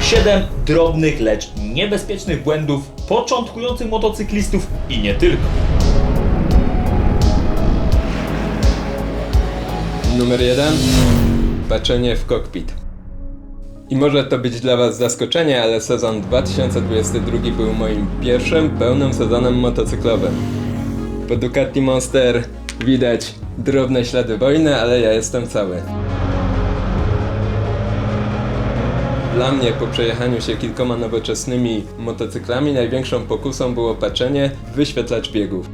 7 drobnych, lecz niebezpiecznych błędów początkujących motocyklistów i nie tylko. Numer jeden. Patrzenie w kokpit. I może to być dla Was zaskoczenie, ale sezon 2022 był moim pierwszym pełnym sezonem motocyklowym. Po Ducati Monster widać drobne ślady wojny, ale ja jestem cały. Dla mnie po przejechaniu się kilkoma nowoczesnymi motocyklami największą pokusą było patrzenie w wyświetlacz biegów.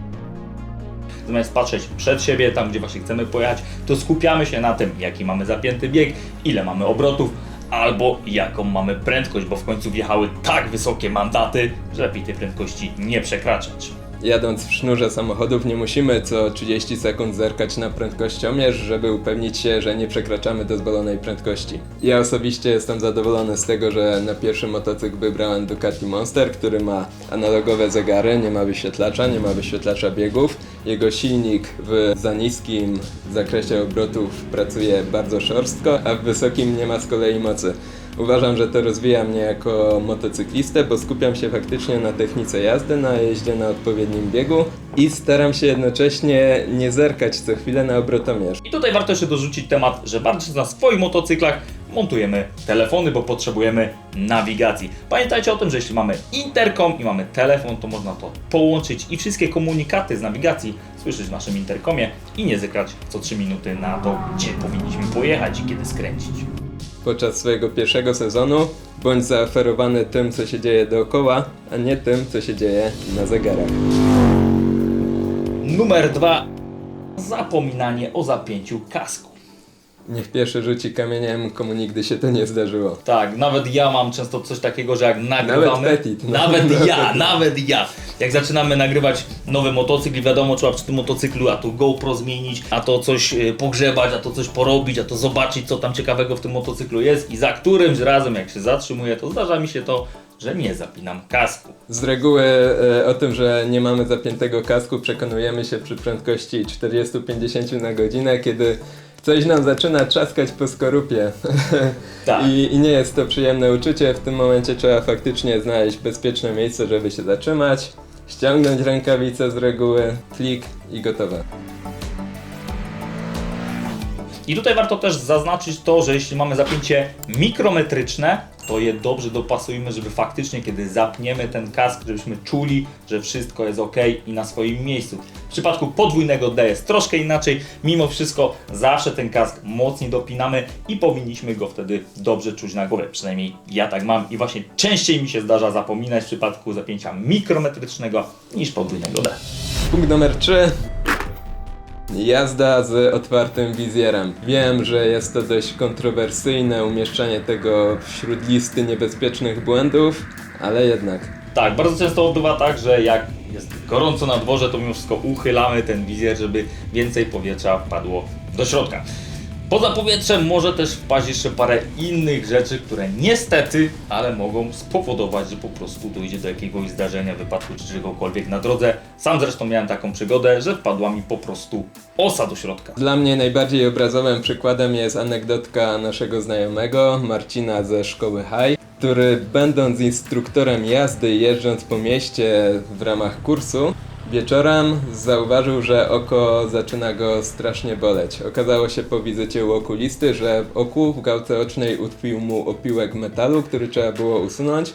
Zamiast patrzeć przed siebie, tam gdzie właśnie chcemy pojechać, to skupiamy się na tym, jaki mamy zapięty bieg, ile mamy obrotów, albo jaką mamy prędkość, bo w końcu wjechały tak wysokie mandaty, że lepiej tej prędkości nie przekraczać. Jadąc w sznurze samochodów nie musimy co 30 sekund zerkać na prędkościomierz, żeby upewnić się, że nie przekraczamy dozwolonej prędkości. Ja osobiście jestem zadowolony z tego, że na pierwszy motocykl wybrałem Ducati Monster, który ma analogowe zegary, nie ma wyświetlacza, nie ma wyświetlacza biegów. Jego silnik w za niskim zakresie obrotów pracuje bardzo szorstko, a w wysokim nie ma z kolei mocy. Uważam, że to rozwija mnie jako motocyklistę, bo skupiam się faktycznie na technice jazdy, na jeździe na odpowiednim biegu i staram się jednocześnie nie zerkać co chwilę na obrotomierz. I tutaj warto jeszcze dorzucić temat, że bardzo na swoich motocyklach montujemy telefony, bo potrzebujemy nawigacji. Pamiętajcie o tym, że jeśli mamy interkom i mamy telefon, to można to połączyć i wszystkie komunikaty z nawigacji słyszeć w naszym interkomie i nie zekrać co 3 minuty na to, gdzie powinniśmy pojechać i kiedy skręcić. Podczas swojego pierwszego sezonu bądź zaoferowany tym, co się dzieje dookoła, a nie tym, co się dzieje na zegarach. Numer dwa. Zapominanie o zapięciu kasku. Niech pierwszy rzuci kamieniem, komu nigdy się to nie zdarzyło. Tak, nawet ja mam często coś takiego, że jak nagrywamy. Petit, no. Nawet Nawet ja, Petit. nawet ja. Jak zaczynamy nagrywać nowy motocykl i wiadomo, trzeba przy tym motocyklu, a tu GoPro zmienić, a to coś y, pogrzebać, a to coś porobić, a to zobaczyć, co tam ciekawego w tym motocyklu jest. I za którymś razem, jak się zatrzymuję, to zdarza mi się to, że nie zapinam kasku. Z reguły e, o tym, że nie mamy zapiętego kasku przekonujemy się przy prędkości 40-50 na godzinę, kiedy coś nam zaczyna trzaskać po skorupie. Tak. I, I nie jest to przyjemne uczucie. W tym momencie trzeba faktycznie znaleźć bezpieczne miejsce, żeby się zatrzymać, ściągnąć rękawice z reguły, klik i gotowe. I tutaj warto też zaznaczyć to, że jeśli mamy zapięcie mikrometryczne, to je dobrze dopasujmy, żeby faktycznie kiedy zapniemy ten kask, żebyśmy czuli, że wszystko jest ok i na swoim miejscu. W przypadku podwójnego D jest troszkę inaczej, mimo wszystko zawsze ten kask mocniej dopinamy i powinniśmy go wtedy dobrze czuć na głowie. Przynajmniej ja tak mam i właśnie częściej mi się zdarza zapominać w przypadku zapięcia mikrometrycznego niż podwójnego D. Punkt numer 3. Jazda z otwartym wizjerem. Wiem, że jest to dość kontrowersyjne umieszczanie tego wśród listy niebezpiecznych błędów, ale jednak. Tak, bardzo często bywa tak, że jak jest gorąco na dworze, to mimo wszystko uchylamy ten wizjer, żeby więcej powietrza wpadło do środka. Poza powietrzem może też wpaść jeszcze parę innych rzeczy, które niestety, ale mogą spowodować, że po prostu dojdzie do jakiegoś zdarzenia, wypadku czy czegokolwiek na drodze. Sam zresztą miałem taką przygodę, że wpadła mi po prostu osa do środka. Dla mnie najbardziej obrazowym przykładem jest anegdotka naszego znajomego, Marcina ze szkoły High, który będąc instruktorem jazdy jeżdżąc po mieście w ramach kursu, wieczorem zauważył, że oko zaczyna go strasznie boleć. Okazało się po wizycie u okulisty, że w oku w gałce ocznej utkwił mu opiłek metalu, który trzeba było usunąć,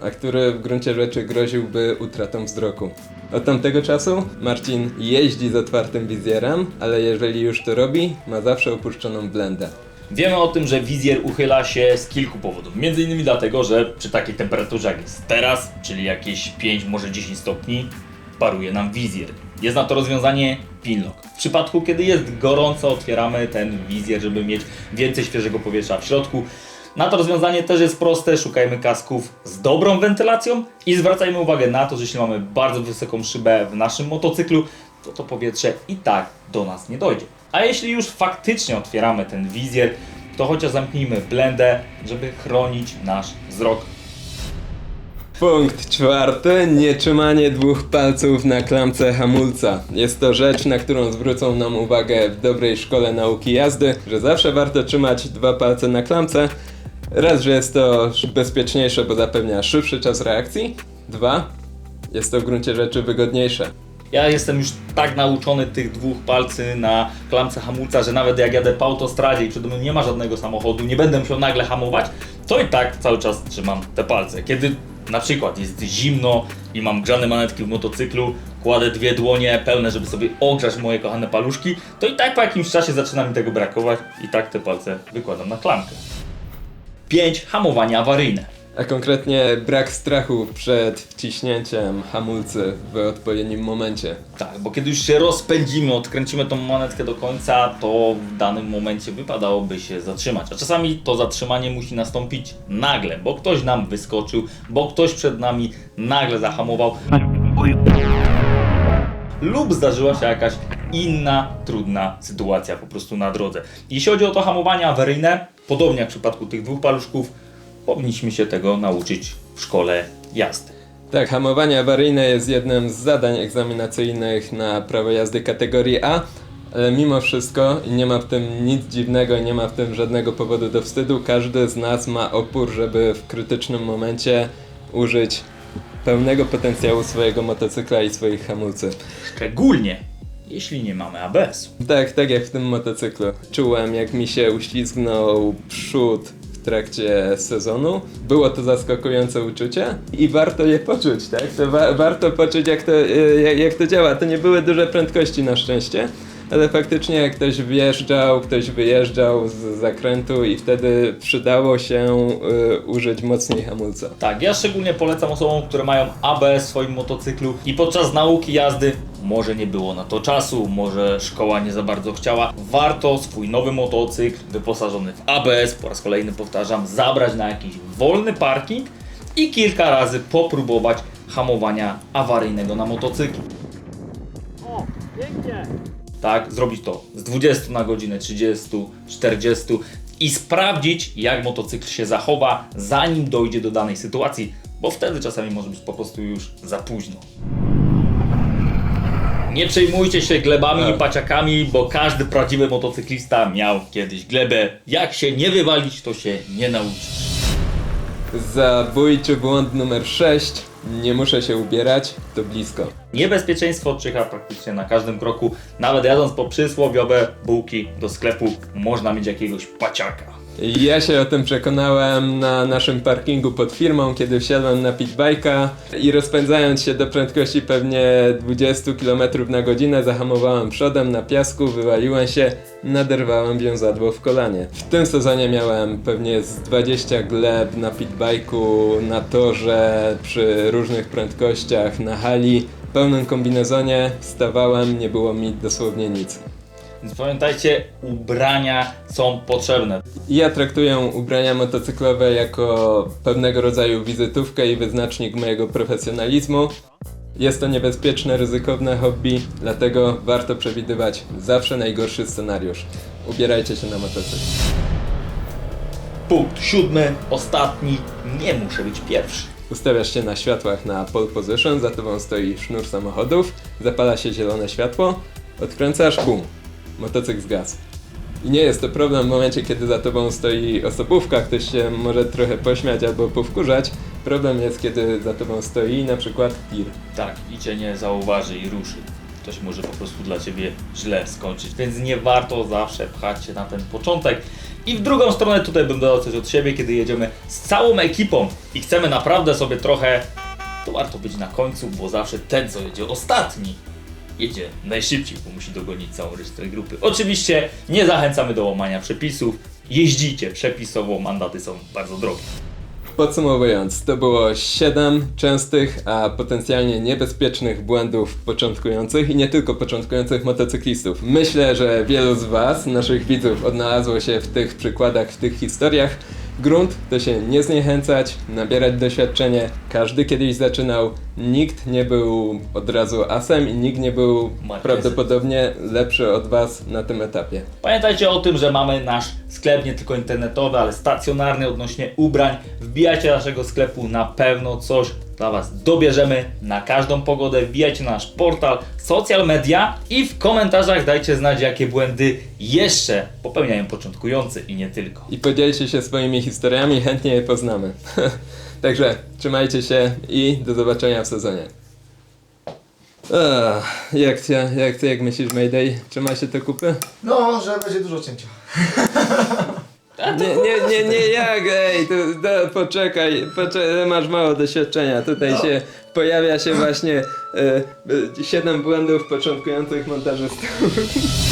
a który w gruncie rzeczy groziłby utratą wzroku. Od tamtego czasu Marcin jeździ z otwartym wizjerem, ale jeżeli już to robi, ma zawsze opuszczoną blendę. Wiemy o tym, że wizjer uchyla się z kilku powodów. Między innymi dlatego, że przy takiej temperaturze jak jest teraz, czyli jakieś 5, może 10 stopni, paruje nam wizjer. Jest na to rozwiązanie Pinlock. W przypadku, kiedy jest gorąco, otwieramy ten wizjer, żeby mieć więcej świeżego powietrza w środku. Na to rozwiązanie też jest proste, szukajmy kasków z dobrą wentylacją i zwracajmy uwagę na to, że jeśli mamy bardzo wysoką szybę w naszym motocyklu, to to powietrze i tak do nas nie dojdzie. A jeśli już faktycznie otwieramy ten wizjer, to chociaż zamknijmy blendę, żeby chronić nasz wzrok. Punkt czwarty. Nietrzymanie dwóch palców na klamce hamulca. Jest to rzecz, na którą zwrócą nam uwagę w dobrej szkole nauki jazdy, że zawsze warto trzymać dwa palce na klamce, Raz, że jest to bezpieczniejsze, bo zapewnia szybszy czas reakcji. Dwa, jest to w gruncie rzeczy wygodniejsze. Ja jestem już tak nauczony tych dwóch palcy na klamce hamulca, że nawet jak jadę po autostradzie i przede mną nie ma żadnego samochodu, nie będę musiał nagle hamować, to i tak cały czas trzymam te palce. Kiedy na przykład jest zimno i mam grzane manetki w motocyklu, kładę dwie dłonie pełne, żeby sobie ogrzać moje kochane paluszki, to i tak po jakimś czasie zaczyna mi tego brakować i tak te palce wykładam na klamkę. 5. Hamowanie awaryjne. A konkretnie brak strachu przed wciśnięciem hamulcy w odpowiednim momencie. Tak, bo kiedy już się rozpędzimy, odkręcimy tą manetkę do końca, to w danym momencie wypadałoby się zatrzymać. A czasami to zatrzymanie musi nastąpić nagle, bo ktoś nam wyskoczył, bo ktoś przed nami nagle zahamował. Lub zdarzyła się jakaś inna trudna sytuacja po prostu na drodze. Jeśli chodzi o to hamowanie awaryjne, podobnie jak w przypadku tych dwóch paluszków, powinniśmy się tego nauczyć w szkole jazdy. Tak, hamowanie awaryjne jest jednym z zadań egzaminacyjnych na prawo jazdy kategorii A, ale mimo wszystko i nie ma w tym nic dziwnego, nie ma w tym żadnego powodu do wstydu. Każdy z nas ma opór, żeby w krytycznym momencie użyć pełnego potencjału swojego motocykla i swoich hamulców. Szczególnie jeśli nie mamy ABS-u. Tak, tak jak w tym motocyklu. Czułem, jak mi się uślizgnął przód w trakcie sezonu. Było to zaskakujące uczucie i warto je poczuć, tak? To wa- warto poczuć, jak to, y, jak, jak to działa. To nie były duże prędkości na szczęście, ale faktycznie jak ktoś wjeżdżał, ktoś wyjeżdżał z zakrętu i wtedy przydało się y, użyć mocniej hamulca. Tak, ja szczególnie polecam osobom, które mają ABS w swoim motocyklu i podczas nauki jazdy może nie było na to czasu, może szkoła nie za bardzo chciała. Warto swój nowy motocykl wyposażony w ABS, po raz kolejny powtarzam, zabrać na jakiś wolny parking i kilka razy popróbować hamowania awaryjnego na motocyklu. Tak, zrobić to z 20 na godzinę, 30, 40 i sprawdzić, jak motocykl się zachowa, zanim dojdzie do danej sytuacji, bo wtedy czasami może być po prostu już za późno. Nie przejmujcie się glebami i Tak. paciakami, bo każdy prawdziwy motocyklista miał kiedyś glebę. Jak się nie wywalić, to się nie nauczysz. Zabójczy błąd numer 6. Nie muszę się ubierać, to blisko. Niebezpieczeństwo czyha praktycznie na każdym kroku. Nawet jadąc po przysłowiowe bułki do sklepu, można mieć jakiegoś paciaka. Ja się o tym przekonałem na naszym parkingu pod firmą, kiedy wsiadłem na pitbike'a i rozpędzając się do prędkości pewnie 20 km na godzinę zahamowałem przodem na piasku, wywaliłem się, naderwałem wiązadło w kolanie. W tym sezonie miałem pewnie z 20 gleb na pitbike'u, na torze, przy różnych prędkościach, na hali, w pełnym kombinezonie, wstawałem, nie było mi dosłownie nic. Więc pamiętajcie, ubrania są potrzebne. Ja traktuję ubrania motocyklowe jako pewnego rodzaju wizytówkę i wyznacznik mojego profesjonalizmu. Jest to niebezpieczne, ryzykowne hobby, dlatego warto przewidywać zawsze najgorszy scenariusz. Ubierajcie się na motocykl. Punkt siódmy, ostatni, nie muszę być pierwszy. Ustawiasz się na światłach na pole position, za tobą stoi sznur samochodów, zapala się zielone światło, odkręcasz, bum, motocykl zgasł. I nie jest to problem w momencie, kiedy za tobą stoi osobówka, ktoś się może trochę pośmiać albo powkurzać. Problem jest, kiedy za tobą stoi na przykład tir. Tak, i cię nie zauważy i ruszy. To się może po prostu dla ciebie źle skończyć, więc nie warto zawsze pchać się na ten początek. I w drugą stronę tutaj bym dodał coś od siebie, kiedy jedziemy z całą ekipą i chcemy naprawdę sobie trochę, to warto być na końcu, bo zawsze ten, co jedzie ostatni, jedzie najszybciej, bo musi dogonić całą resztę grupy. Oczywiście nie zachęcamy do łamania przepisów, jeździcie przepisowo, mandaty są bardzo drogie. Podsumowując, to było 7 częstych, a potencjalnie niebezpiecznych błędów początkujących i nie tylko początkujących motocyklistów. Myślę, że wielu z Was, naszych widzów, odnalazło się w tych przykładach, w tych historiach. Grunt to się nie zniechęcać, nabierać doświadczenie. Każdy kiedyś zaczynał, nikt nie był od razu asem i nikt nie był Marquezem. prawdopodobnie lepszy od was na tym etapie. Pamiętajcie o tym, że mamy nasz sklep nie tylko internetowy, ale stacjonarny odnośnie ubrań. Wbijajcie do naszego sklepu, na pewno coś dla Was dobierzemy na każdą pogodę. Wbijajcie na nasz portal, social media i w komentarzach dajcie znać, jakie błędy jeszcze popełniają początkujący i nie tylko. I podzielcie się swoimi historiami, chętnie je poznamy. Także trzymajcie się i do zobaczenia w sezonie. Ach, jak, ty, jak ty, jak myślisz Mayday? Trzyma się te kupy? No, że będzie dużo cięcia. Nie, nie, nie, nie, jak, ej, to, to, poczekaj, poczekaj, masz mało doświadczenia, tutaj się pojawia się właśnie e, e, 7 błędów początkujących montażystów.